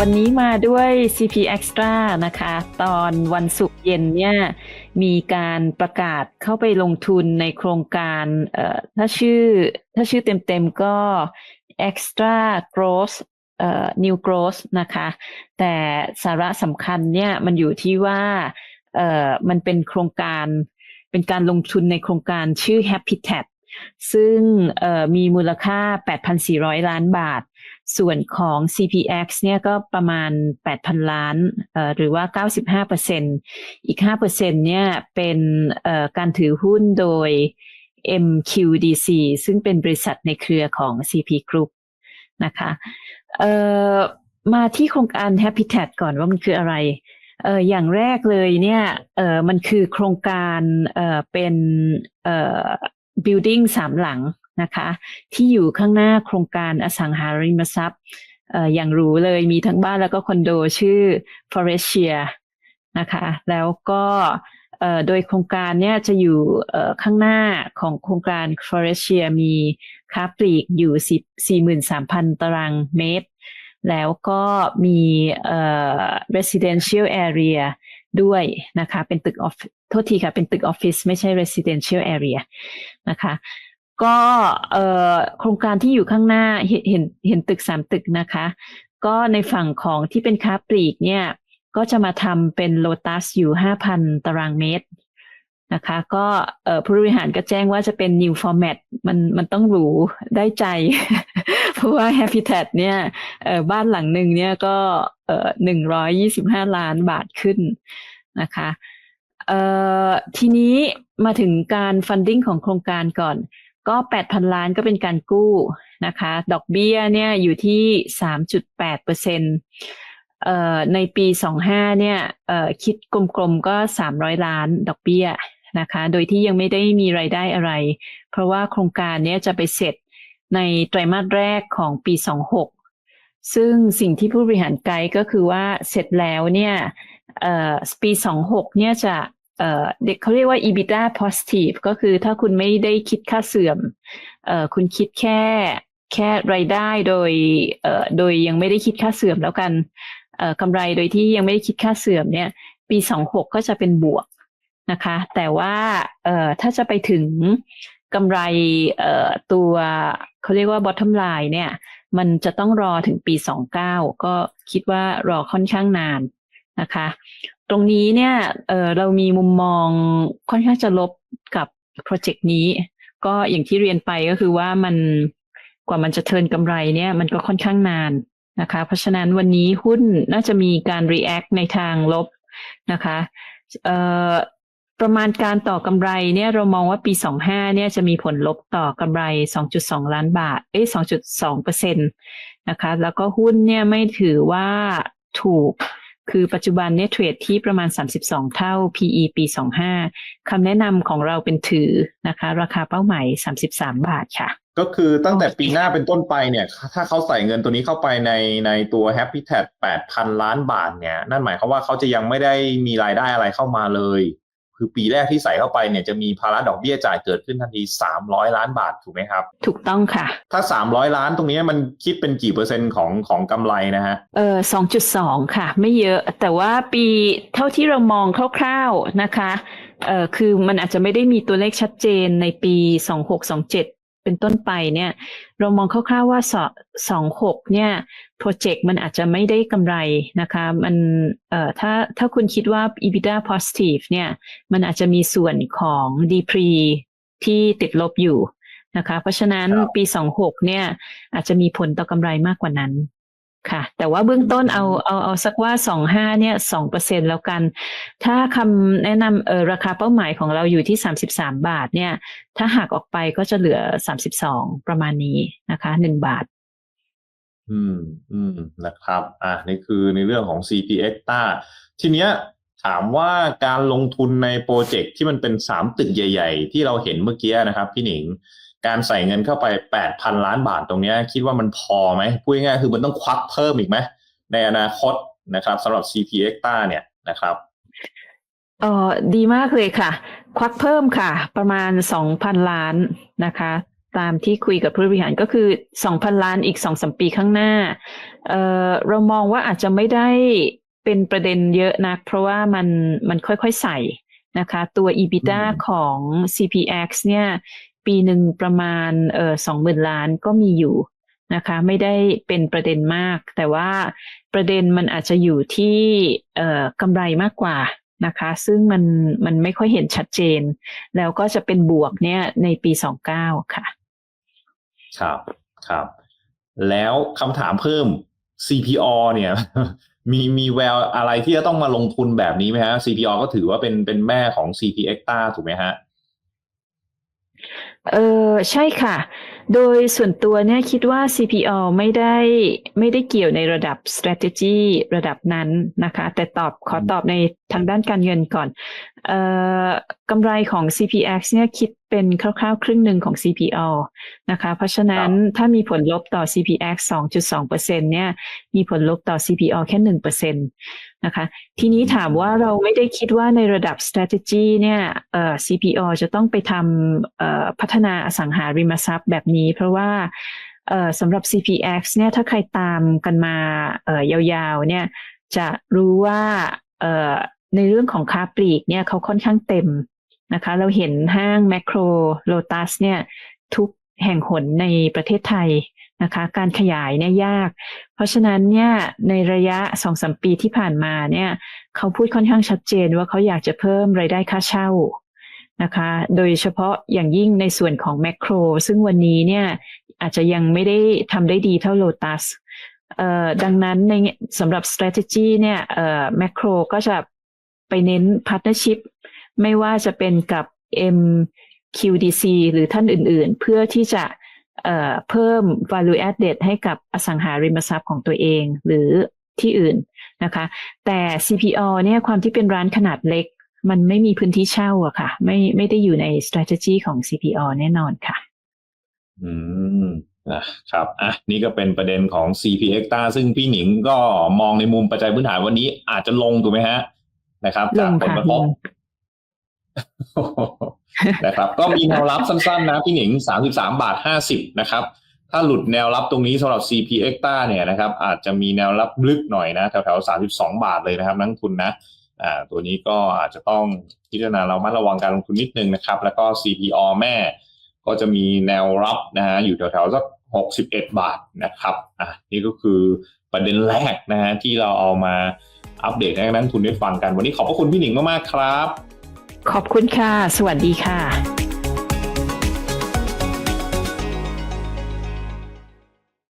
วันนี้มาด้วย CP Extra นะคะ ตอนวันศุกร์เย็นเนี่ยมีการประกาศเข้าไปลงทุนในโครงการเอ่อถ้าชื่อถ้าชื่อเต็มๆก็ Extra Growth เอ่อ New Growth นะคะ แต่สาระสำคัญเนี่ยมันอยู่ที่ว่าเอ่อมันเป็นโครงการเป็นการลงทุนในโครงการชื่อ Habitat ซึ่งมีมูลค่า 8,400 ล้านบาท ส่วนของ CPX เนี่ยก็ประมาณ 8,000 ล้านหรือว่า 95%อีก 5%เนี่ยเป็นการถือหุ้นโดย MQDC ซึ่งเป็นบริษัทในเครือของ CP Group นะคะมาที่โครงการ Habitat ก่อนว่ามันคืออะไรเอออย่างแรกเลยเนี่ยเออมันคือโครงการเออเป็นเออ building สามหลัง นะคะ ที่อยู่ข้างหน้าโครงการอสังหาริมทรัพย์อย่างหรูเลยมีทั้งบ้านแล้วก็คอนโดชื่อ Forestia นะคะ แล้วก็โดยโครงการเนี่ยจะอยู่ข้างหน้าของโครงการ Forestia มีค้าปลีกอยู่ 43,000 ตารางเมตร แล้วก็มี residential area ด้วยนะคะ เป็นตึกออฟโทษทีค่ะ เป็นตึกออฟฟิศไม่ใช่ residential area นะคะ ก็โครงการที่อยู่ข้างหน้าเห็นเห็นเห็นตึกสามตึกนะคะ ก็ในฝั่งของที่เป็นค้าปลีกเนี่ย ก็จะมาทำเป็นโลตัสอยู่5,000ตารางเมตรนะคะ ก็ผู้บริหารก็แจ้งว่าจะเป็น new format มันมันต้องหรูได้ใจ เพราะว่า Habitat เนี่ยบ้านหลังหนึ่งเนี่ยก็เอ่อ125ล้านบาทขึ้นนะคะทีนี้มาถึงการ funding ของโครงการก่อน ก็8,000ล้านก็เป็นการกู้นะคะ ดอกเบี้ยเนี่ยอยู่ที่3.8เปอร์เซ็นต์เอ่อในปี25เนี่ยเอ่อคิดกลมๆก็300ล้านดอกเบี้ยนะคะ โดยที่ยังไม่ได้มีรายได้อะไร เพราะว่าโครงการเนี้ยจะไปเสร็จในไตรมาสแรกของปี 26 ซึ่งสิ่งที่ผู้บริหารไกด์ก็คือว่าเสร็จแล้วเนี่ยเอ่อปี 26 เนี่ยจะ เด็กเขาเรียกว่า EBITDA positive ก็คือถ้าคุณไม่ได้คิดค่าเสื่อมอคุณคิดแค่แค่รายได้โดยโดยยังไม่ได้คิดค่าเสื่อมแล้วกันกำไรโดยที่ยังไม่ได้คิดค่าเสื่อมเนี่ยปี26ก็จะเป็นบวกนะคะ แต่ว่าถ้าจะไปถึงกำไรตัวเขาเรียกว่า bottom line เนี่ยมันจะต้องรอถึงปี 29 ก็คิดว่ารอค่อนข้างนาน นะคะ ตรงนี้เนี่ยเออเรามีมุมมองค่อนข้างจะลบกับโปรเจกต์นี้ ก็อย่างที่เรียนไปก็คือว่ามันกว่ามันจะเทิร์นกำไรเนี่ยมันก็ค่อนข้างนานนะคะ เพราะฉะนั้นวันนี้หุ้นน่าจะมีการ react ในทางลบนะคะเออประมาณการต่อกำไรเนี่ยเรามองว่าปี 25เนี่ยจะมีผลลบต่อกำไร 2.2 ล้านบาท เอ้ย2.2เปอร์เซ็นต์นะคะ แล้วก็หุ้นเนี่ยไม่ถือว่าถูก คือปัจจุบันเนี่ยเทรดที่ประมาณ 32 เท่า PE ปี 25คำแนะนำของเราเป็นถือนะคะ ราคาเป้าหมาย 33 บาทค่ะ ก็คือตั้งแต่ปีหน้าเป็นต้นไปเนี่ย ถ้าเขาใส่เงินตัวนี้เข้าไปในในตัว Happy t a t 8,000 ล้านบาทเนี่ย นั่นหมายความว่าเขาจะยังไม่ได้มีรายได้อะไรเข้ามาเลย คือปีแรกที่ใส่เข้าไปเนี่ยจะมีภาระดอกเบี้ยจ่ายเกิดขึ้นทันที 300 ล้านบาทถูกไหมครับ ถูกต้องค่ะ ถ้า 300 ล้านตรงนี้มันคิดเป็นกี่เปอร์เซ็นต์ของของกำไรนะฮะ เออ2.2 ค่ะ ไม่เยอะ แต่ว่าปีเท่าที่เรามองคร่าวๆนะคะเออคือมันอาจจะไม่ได้มีตัวเลขชัดเจนในปี 2627 เป็นต้นไปเนี่ย เรามองคร่าวๆว่าสองหกเนี่ยโปรเจกต์มันอาจจะไม่ได้กำไรนะคะมันเอ่อถ้าถ้าคุณคิดว่า EBITDA positive เนี่ยมันอาจจะมีส่วนของ depre ที่ติดลบอยู่นะคะ เพราะฉะนั้นครับปี 26 เนี่ยอาจจะมีผลต่อกำไรมากกว่านั้น ค่ะ แต่ว่าเบื้องต้นเอาเอาเอาสักว่า25เนี่ย2%แล้วกัน ถ้าคำแนะนำเออราคาเป้าหมายของเราอยู่ที่33บสามบาทเนี่ย ถ้าหักออกไปก็จะเหลือ32ประมาณนี้นะคะ1บาท อืมอืมนะครับ อะนี่คือในเรื่องของ CPX ต้าทีเนี้ยถามว่าการลงทุนในโปรเจกต์ที่มันเป็นสามตึกใหญ่ ๆ ที่เราเห็นเมื่อกี้นะครับ พี่หนิง การใส่เงินเข้าไปแปดพันล้านบาทตรงนี้คิดว่ามันพอไหมพูดง่ายๆคือมันต้องควักเพิ่มอีกไหมในอนาคตนะครับสำหรับ CPX ต้เนี่ยนะครับเออดีมากเลยค่ะ ควักเพิ่มค่ะ ประมาณ2,000ล้านนะคะ ตามที่คุยกับผู้บริหารก็คือ2,000ล้านอีก2-3ปีข้างหน้าเออเรามองว่าอาจจะไม่ได้เป็นประเด็นเยอะนัก เพราะว่ามันมันค่อยๆใส่นะคะ ตัว EBITDA ของ CPX เนี่ย ปีหนึ่งประมาณเอ่อ20,000ล้านก็มีอยู่นะคะ ไม่ได้เป็นประเด็นมาก แต่ว่าประเด็นมันอาจจะอยู่ที่เอ่อกำไรมากกว่านะคะ ซึ่งมันมันไม่ค่อยเห็นชัดเจน แล้วก็จะเป็นบวกเนี่ยในปี29ค่ะ ครับครับ แล้วคำถามเพิ่ม CPO เนี่ยมีมีแววอะไรที่จะต้องมาลงทุนแบบนี้ไหมฮะ CPO ก็ถือว่าเป็นเป็นแม่ของ CP Extra ถูกไหมฮะ เออใช่ค่ะ โดยส่วนตัวเนี่ยคิดว่า CPO ไม่ได้ไม่ได้เกี่ยวในระดับ strategy ระดับนั้นนะคะ แต่ตอบขอตอบในทางด้านการเงินก่อนเอ่อกำไรของ CPX เนี่ยคิดเป็นคร่าวๆ ครึ่งหนึ่งของ CPO นะคะ เพราะฉะนั้นถ้ามีผลลบต่อ CPX 2.2%เนี่ยมีผลลบต่อ CPO แค่1%นะคะ ทีนี้ถามว่าเราไม่ได้คิดว่าในระดับ strategy เนี่ยเอ่อ CPO จะต้องไปทำเอ่อพัฒนาอสังหาริมทรัพย์แบบนี้เพราะว่าสำหรับ CPX เนี่ยถ้าใครตามกันมายาวๆเนี่ยจะรู้ว่าในเรื่องของค้าปลีกเนี่ยเขาค่อนข้างเต็มนะคะ เราเห็นห้างแมคโครโลตัสเนี่ยทุกแห่งหนในประเทศไทยนะคะ การขยายเนี่ยยาก เพราะฉะนั้นเนี่ยในระยะสองสมปีที่ผ่านมาเนี่ยเขาพูดค่อนข้างชัดเจนว่าเขาอยากจะเพิ่มรายได้ค่าเช่า นะคะ โดยเฉพาะอย่างยิ่งในส่วนของแมคโคร ซึ่งวันนี้เนี่ยอาจจะยังไม่ได้ทำได้ดีเท่าโลตัสดังนั้นในสำหรับ strategy เนี่ยแมคโครก็จะไปเน้น partnership ไม่ว่าจะเป็นกับ MQDC หรือท่านอื่นๆ เพื่อที่จะเเพิ่ม value added ให้กับอสังหาริมทรัพย์ของตัวเองหรือที่อื่นนะคะ แต่ CPO เนี่ยความที่เป็นร้านขนาดเล็ก มันไม่มีพื้นที่เช่าอะค่ะ ไม่ไม่ได้อยู่ใน strategy ของ CPO แน่นอนค่ะ อืมนะครับอะนี่ก็เป็นประเด็นของ CP Extra ซึ่งพี่หนิงก็มองในมุมปัจจัยพื้นฐานวันนี้อาจจะลงถูกไหมฮะ นะครับลจากงผลค่ะกระทลบงนะครับ ก็มีแนวรับสั้นๆนะพี่หนิงสามสิบสามบาทห้าสิบนะครับ ถ้าหลุดแนวรับตรงนี้สำหรับ CP Extra เนี่ยนะครับ อาจจะมีแนวรับลึกหน่อยนะแถวๆสามสิบสองบาทเลยนะครับนักลงทุนนะ อ่าตัวนี้ก็อาจจะต้องพิจารณาเรามัดระวังการลงทุนนิดนึงนะครับ แล้วก็ CPO แม่ ก็จะมีแนวรับนะฮะอยู่แถวๆสักหกสิบเอ็ดบาทนะครับอะนี่ก็คือประเด็นแรกนะฮะที่เราเอามาอัปเดตให้นักทุนได้ฟังกัน วันนี้ขอบพระคุณพี่หนิงมากๆครับ ขอบคุณค่ะ สวัสดีค่ะ